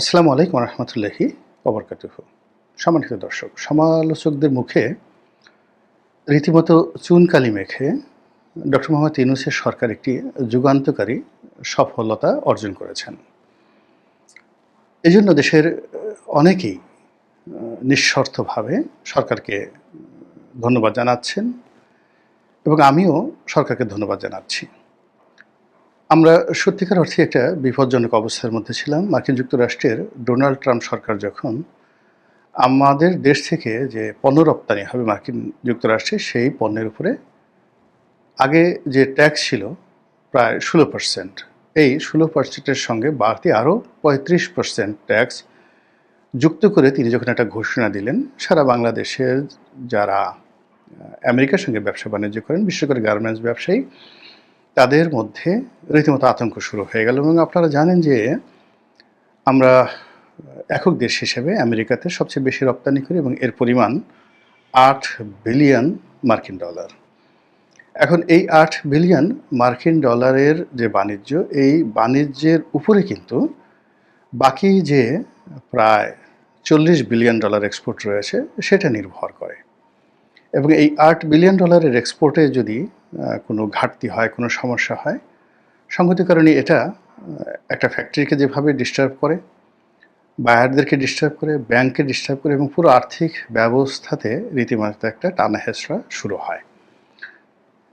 আসসালামু আলাইকুম রহমতুল্লাহি অবরকাতুহ সম্মানিত দর্শক, সমালোচকদের মুখে রীতিমতো চুনকালি মেখে ডক্টর মোহাম্মদ ইউনুসের সরকার একটি যুগান্তকারী সফলতা অর্জন করেছেন। এই জন্য দেশের অনেকেই নিঃস্বার্থভাবে সরকারকে ধন্যবাদ জানাচ্ছেন এবং আমিও সরকারকে ধন্যবাদ জানাচ্ছি। আমরা সত্যিকার অর্থে একটা বিপজ্জনক অবস্থার মধ্যে ছিলাম। মার্কিন যুক্তরাষ্ট্রের ডোনাল্ড ট্রাম্প সরকার যখন আমাদের দেশ থেকে যে পণ্য রপ্তানি হবে মার্কিন যুক্তরাষ্ট্রে, সেই পণ্যের উপরে আগে যে ট্যাক্স ছিল প্রায় ষোলো পার্সেন্ট। এই ষোলো পার্সেন্টের সঙ্গে বাড়তি আরও পঁয়ত্রিশ পার্সেন্ট ট্যাক্স যুক্ত করে তিনি যখন একটা ঘোষণা দিলেন, সারা বাংলাদেশের যারা আমেরিকার সঙ্গে ব্যবসা বাণিজ্য করেন, বিশেষ করে গার্মেন্টস ব্যবসায়ী তাদের মধ্যে রীতিমতো আতঙ্ক শুরু হয়ে গেল এবং আপনারা জানেন যে আমরা একক দেশ হিসেবে আমেরিকাতে সবচেয়ে বেশি রপ্তানি করি এবং এর পরিমাণ আট বিলিয়ন মার্কিন ডলার। এখন এই আট বিলিয়ন মার্কিন ডলারের যে বাণিজ্য, এই বাণিজ্যের উপরে কিন্তু বাকি যে প্রায় চল্লিশ বিলিয়ন ডলার এক্সপোর্ট রয়েছে, সেটা নির্ভর করে। এবং এই আট বিলিয়ন ডলারের এক্সপোর্টে যদি কোনো ঘাটতি হয়, কোনো সমস্যা হয়, সঙ্গতি কারণে এটা একটা ফ্যাক্টরিকে যেভাবে ডিস্টার্ব করে বায়ারদেরকে ডিস্টার্ব করে ব্যাংককে ডিস্টার্ব করে এবং পুরো আর্থিক ব্যবস্থাতে রীতিমতো একটা টানা হেঁচড়া শুরু হয়।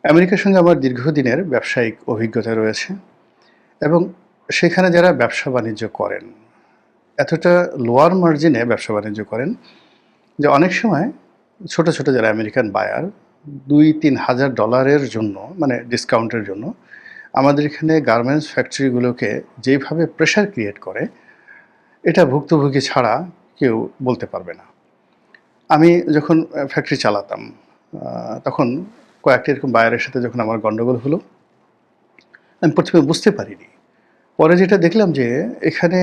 আমেরিকার সঙ্গে আমার দীর্ঘদিনের ব্যবসায়িক অভিজ্ঞতা রয়েছে এবং সেখানে যারা ব্যবসা বাণিজ্য করেন, এতটা লোয়ার মার্জিনে ব্যবসা বাণিজ্য করেন যে অনেক সময় ছোট ছোট যারা আমেরিকান বায়ার, দুই, তিন হাজার ডলারের জন্য মানে ডিসকাউন্টের জন্য, আমাদের এখানে গার্মেন্টস ফ্যাক্টরিগুলোকে যেইভাবে প্রেশার ক্রিয়েট করে, এটা ভুক্তভোগী ছাড়া কেউ বলতে পারবে না। আমি যখন ফ্যাক্টরি চালাতাম তখন কয়েকটি এরকম বায়ারের সাথে যখন আমার গণ্ডগোল হলো, আমি প্রথমে বুঝতে পারিনি। পরে যেটা দেখলাম যে, এখানে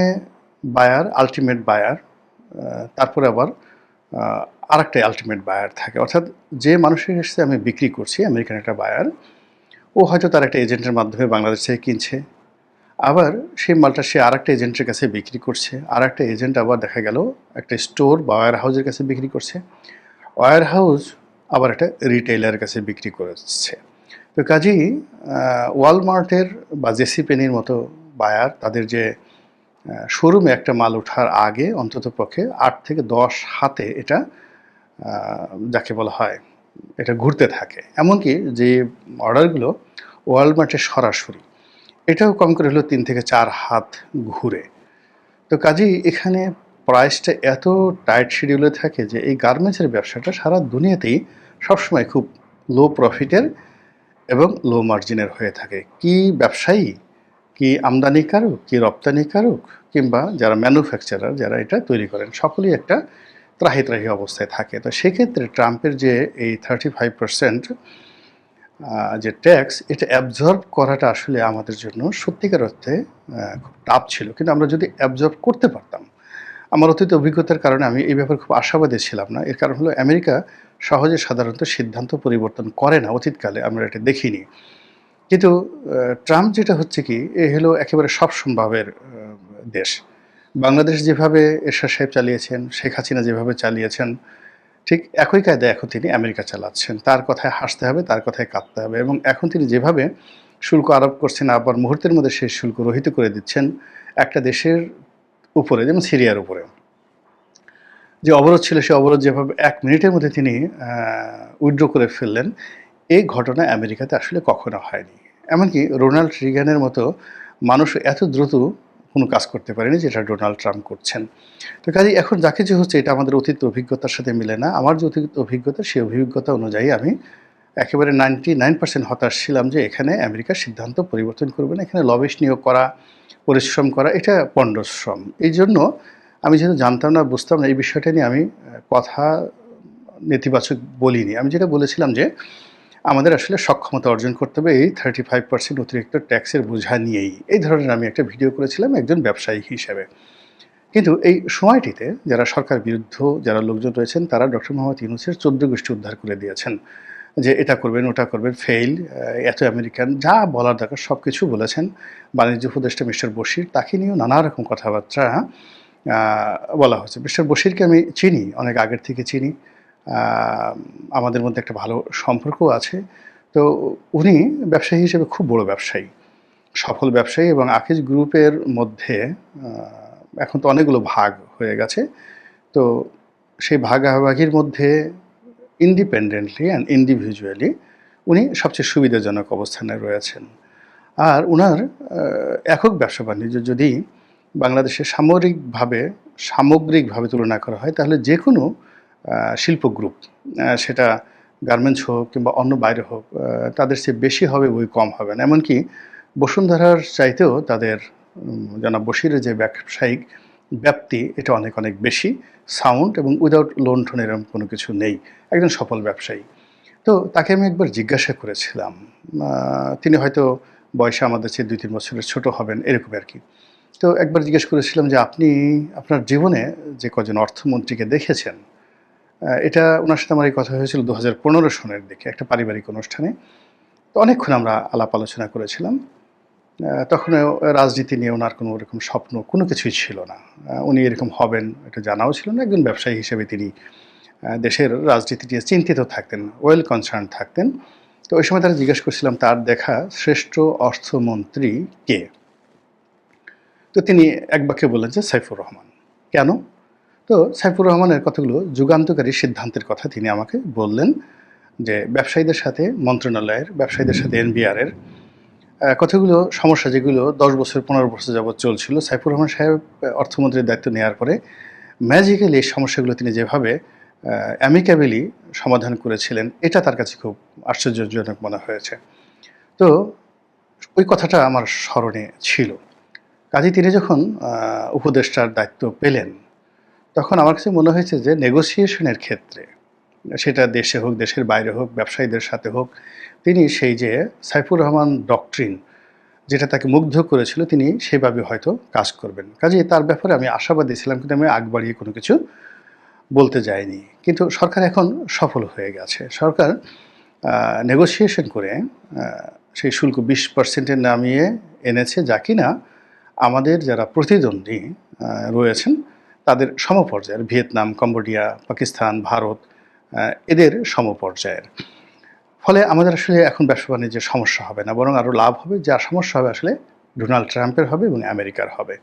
বায়ার আলটিমেট বায়ার তারপরে আবার আর একটা আলটিমেট বায়ার থাকে। অর্থাৎ যে মানুষের কাছে আমি বিক্রি করছি আমেরিকান একটা বায়ার ও হয়তো তার একটা এজেন্টের মাধ্যমে বাংলাদেশ থেকে কিনছে। আবার সেই মালটা সে আর একটা এজেন্টের কাছে বিক্রি করছে। আর একটা এজেন্ট আবার দেখা গেল একটা স্টোর বা ওয়ার হাউসের কাছে বিক্রি করছে। ওয়ার হাউস আবার একটা রিটেইলারের কাছে বিক্রি করেছে। তো কাজেই ওয়ালমার্টের বা জেসি পেনির মতো বায়ার তাদের যে শোরুমে একটা মাল ওঠার আগে অন্তত পক্ষে আট থেকে দশ হাতে এটা যাকে বলা হয়, এটা ঘুরতে থাকে। এমনকি যে অর্ডারগুলো ওয়ালমার্টের সরাসরি, এটাও কম করে হলো তিন থেকে চার হাত ঘুরে। তো কাজেই এখানে প্রাইসটা এত টাইট শিডিউলে থাকে যে এই গার্মেন্টসের ব্যবসাটা সারা দুনিয়াতেই সবসময় খুব লো প্রফিটের এবং লো মার্জিনের হয়ে থাকে। কি ব্যবসায়ী কি আমদানিকারক কি রপ্তানিকারক কিংবা যারা ম্যানুফ্যাকচারার যারা এটা তৈরি করেন, সকলেই একটা ত্রাহি ত্রাহি অবস্থায় থাকে। তো সেক্ষেত্রে ট্রাম্পের যে এই থার্টি ফাইভ পার্সেন্ট যে ট্যাক্স এটা অ্যাবজর্ব করাটা আসলে আমাদের জন্য সত্যিকার অর্থে খুব টাফ ছিল। কিন্তু আমরা যদি অ্যাবজর্ব করতে পারতাম, আমার অতীত অভিজ্ঞতার কারণে আমি এই ব্যাপারে খুব আশাবাদী ছিলাম না। এর কারণ হলো আমেরিকা সহজে সাধারণত সিদ্ধান্ত পরিবর্তন করে না, অতীতকালে আমরা এটা দেখিনি। কিন্তু ট্রাম্প যেটা হচ্ছে কি, এ হলো একেবারে সব সম্ভাবের দেশ। বাংলাদেশ যেভাবে এরশাদ সাহেব চালিয়েছেন, শেখ হাসিনা যেভাবে চালিয়েছেন, ঠিক একই কায়দায় এখন তিনি আমেরিকা চালাচ্ছেন। তার কথায় হাসতে হবে, তার কথায় কাঁদতে হবে এবং এখন তিনি যেভাবে শুল্ক আরোপ করছেন, আবার মুহূর্তের মধ্যে সেই শুল্ক রহিত করে দিচ্ছেন একটা দেশের উপরে, যেমন সিরিয়ার উপরে। যে অবরোধ ছিল সে অবরোধ যেভাবে এক মিনিটের মধ্যে তিনি উইথড্র করে ফেললেন, এই ঘটনা আমেরিকাতে আসলে কখনো হয়নি। এমনকি রোনাল্ড রিগানের মতো মানুষ এত দ্রুত কোনো কাজ করতে পারেনি যেটা ডোনাল্ড ট্রাম্প করছেন। তো কাজে এখন যা কিছু হচ্ছে এটা আমাদের অতীত অভিজ্ঞতার সাথে মিলে না। আমার যে অতীত অভিজ্ঞতা, সেই অভিজ্ঞতা অনুযায়ী আমি একেবারে নাইনটি নাইন পার্সেন্ট হতাশ ছিলাম যে এখানে আমেরিকার সিদ্ধান্ত পরিবর্তন করবে না, এখানে লবেশ নিয়োগ করা, পরিশ্রম করা, এটা পণ্ডশ্রম। এই জন্য আমি যেহেতু জানতাম না, বুঝতাম না, এই বিষয়টা নিয়ে আমি কথা নেতিবাচক বলিনি। আমি যেটা বলেছিলাম যে আমাদের আসলে সক্ষমতা অর্জন করতে হবে। এই থার্টি ফাইভ পার্সেন্ট অতিরিক্ত ট্যাক্সের বোঝা নিয়েই। এই ধরনের আমি একটা ভিডিও করেছিলাম একজন ব্যবসায়ী হিসেবে। কিন্তু এই সময়টিতে যারা সরকার বিরুদ্ধ, যারা লোকজন রয়েছেন, তারা ডক্টর মোহাম্মদ ইউনুসের চোদ্দ গোষ্ঠী উদ্ধার করে দিয়েছেন। যে এটা করবেন, ওটা করবেন ফেইল এত আমেরিকান, যা বলার দরকার সব কিছু বলেছেন। বাণিজ্য উপদেষ্টা মিস্টার বশির, তাকে নিয়েও নানা রকম কথাবার্তা বলা হচ্ছে মিস্টার বশিরকে আমি চিনি, অনেক আগের থেকে চিনি। আমাদের মধ্যে একটা ভালো সম্পর্ক আছে। তো উনি ব্যবসায়ী হিসেবে খুব বড় ব্যবসায়ী, সফল ব্যবসায়ী এবং আকিজ গ্রুপের মধ্যে এখন তো অনেকগুলো ভাগ হয়ে গেছে। তো সেই ভাগাভাগির মধ্যে ইন্ডিপেন্ডেন্টলি অ্যান্ড ইন্ডিভিজুয়ালি উনি সবচেয়ে সুবিধাজনক অবস্থানে রয়েছেন। আর ওনার একক ব্যবসা বাণিজ্য যদি বাংলাদেশে সামরিকভাবে সামগ্রিকভাবে তুলনা করা হয়, তাহলে যে কোনো শিল্প গ্রুপ সেটা গার্মেন্টস হোক কিংবা অন্য বাইরে হোক তাদের চেয়ে বেশি হবে বই কম হবে না। এমনকি বসুন্ধরার চাইতেও তাদের জনাব বসিরের যে ব্যবসায়িক ব্যাপ্তি, এটা অনেক অনেক বেশি। সাউন্ড এবং উইদাউট লোন টোন এরকম কোনো কিছু নেই। একজন সফল ব্যবসায়ী। তো তাকে আমি একবার জিজ্ঞাসা করেছিলাম তিনি হয়তো বয়সে আমাদের চেয়ে দুই তিন বছরের ছোট হবেন এরকম আর কি। তো একবার জিজ্ঞেস করেছিলাম যে আপনি আপনার জীবনে যে কজন অর্থমন্ত্রীকে দেখেছেন এটা ওনার সাথে আমার এই কথা হয়েছিল দু হাজার পনেরো সনের দিকে, একটা পারিবারিক অনুষ্ঠানে। তো অনেকক্ষণ আমরা আলাপ আলোচনা করেছিলাম। তখন রাজনীতি নিয়ে ওনার কোনো এরকম স্বপ্ন, কোনো কিছুই ছিল না। উনি এরকম হবেন এটা জানাও ছিল না, একজন ব্যবসায়ী হিসেবে তিনি দেশের রাজনীতি নিয়ে চিন্তিত থাকতেন ওয়েল কনসার্ন থাকতেন। তো ওই সময় তারা জিজ্ঞেস করছিলাম, তার দেখা শ্রেষ্ঠ অর্থমন্ত্রী কে? তো তিনি এক বাক্যে বললেন যে, সাইফুর রহমান। কেন? তো সাইফুর রহমানের কতগুলো যুগান্তকারী সিদ্ধান্তের কথা তিনি আমাকে বললেন যে ব্যবসায়ীদের সাথে, মন্ত্রণালয়ের ব্যবসায়ীদের সাথে, এনবিআরের কতগুলো সমস্যা যেগুলো দশ বছর, পনেরো বছর যাবৎ চলছিল, সাইফুর রহমান সাহেব অর্থমন্ত্রীর দায়িত্ব নেওয়ার পরে ম্যাজিক্যালি এই সমস্যাগুলো তিনি যেভাবে অ্যামিক্যাবেলি সমাধান করেছিলেন, এটা তার কাছে খুব আশ্চর্যজনক মনে হয়েছে। তো ওই কথাটা আমার স্মরণে ছিল। কাজে তিনি যখন উপদেষ্টার দায়িত্ব পেলেন তখন আমার কাছে মনে হয়েছে যে নেগোসিয়েশনের ক্ষেত্রে, সেটা দেশে হোক, দেশের বাইরে হোক, ব্যবসায়ীদের সাথে হোক, তিনি সেই যে সাইফুর রহমান ডকট্রিন যেটা তাকে মুগ্ধ করেছিল, তিনি সেভাবে হয়তো কাজ করবেন। কাজে তার ব্যাপারে আমি আশাবাদী ছিলাম, কিন্তু আমি আগ বাড়িয়ে কোনো কিছু বলতে যাইনি। কিন্তু সরকার এখন সফল হয়ে গেছে। সরকার নেগোসিয়েশন করে সেই শুল্ক বিশ পার্সেন্টে নামিয়ে এনেছে, যা কিনা আমাদের যারা প্রতিদ্বন্দ্বী রয়েছেন তাদের সমপর্যায়ের, ভিয়েতনাম, কম্বোডিয়া, পাকিস্তান, ভারত এদের সমপর্যায়ের। ফলে আমাদের আসলে এখন ব্যবসা বাণিজ্যের সমস্যা হবে না, বরং আরও লাভ হবে। যা সমস্যা হবে আসলে ডোনাল্ড ট্রাম্পের হবে এবং আমেরিকার হবে।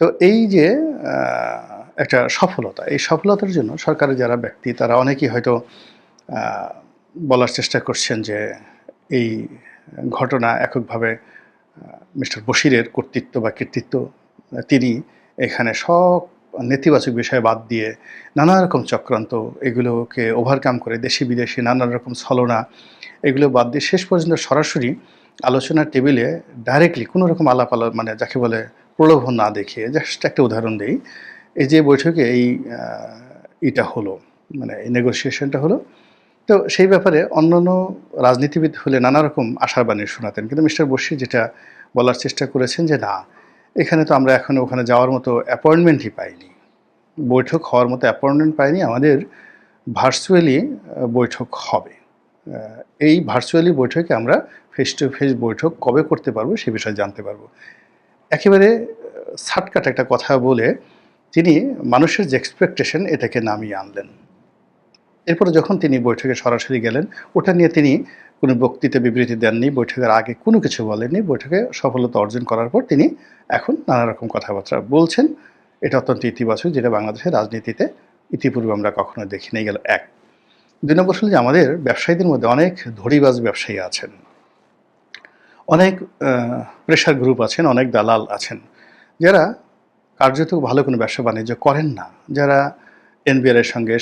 তো এই যে একটা সফলতা, এই সফলতার জন্য সরকারের যারা ব্যক্তি, তারা অনেকেই হয়তো বলার চেষ্টা করছেন যে, এই ঘটনা এককভাবে মিস্টার বশিরের কর্তৃত্ব বা কৃতিত্ব, তিনি এখানে সব নেতিবাচক বিষয় বাদ দিয়ে নানা রকম চক্রান্ত, এগুলোকে ওভারকাম করে দেশি বিদেশি নানা রকম ছলনা, এগুলো বাদ দিয়ে শেষ পর্যন্ত সরাসরি আলোচনার টেবিলে ডাইরেক্টলি কোনো রকম আলাপ আলো মানে যাকে বলে প্রলোভন না দেখিয়ে জাস্ট একটা উদাহরণ দিই, এই যে বৈঠকে এই ইটা হলো মানে এই নেগোসিয়েশনটা হলো, তো সেই ব্যাপারে অন্যান্য রাজনীতিবিদ হলে নানা রকম আশার বাণী শোনাতেন, কিন্তু মিস্টার বসি যেটা বলার চেষ্টা করেছেন যে না এখানে তো আমরা এখনও ওখানে যাওয়ার মতো অ্যাপয়েন্টমেন্টই পাইনি। বৈঠক হওয়ার মতো অ্যাপয়েন্টমেন্ট পাইনি, আমাদের ভার্চুয়ালি বৈঠক হবে। এই ভার্চুয়ালি বৈঠকে আমরা ফেস টু ফেস বৈঠক কবে করতে পারব সে বিষয়ে জানতে পারব। একেবারে সাটকাট একটা কথা বলে তিনি মানুষের যে এক্সপেকটেশন এটাকে নামিয়ে আনলেন। এরপরে যখন তিনি বৈঠকে সরাসরি গেলেন, ওটা নিয়ে তিনি কোনো বক্তৃতা বিবৃতি দেননি, বৈঠকের আগে কোনো কিছু বলেননি, বৈঠকে সফলতা অর্জন করার পর তিনি এখন নানা রকম কথাবার্তা বলছেন। এটা অত্যন্ত ইতিবাচক, যেটা বাংলাদেশের রাজনীতিতে ইতিপূর্বে আমরা কখনো দেখি নাই, গেল এক। দুই নম্বর হলো যে আমাদের ব্যবসায়ীদের মধ্যে অনেক ধরিবাজ ব্যবসায়ী আছেন। অনেক প্রেশার গ্রুপ আছেন, অনেক দালাল আছেন, যারা কার্যত ভালো কোনো ব্যবসা বাণিজ্য করেন না, যারা এনবিআর সঙ্গে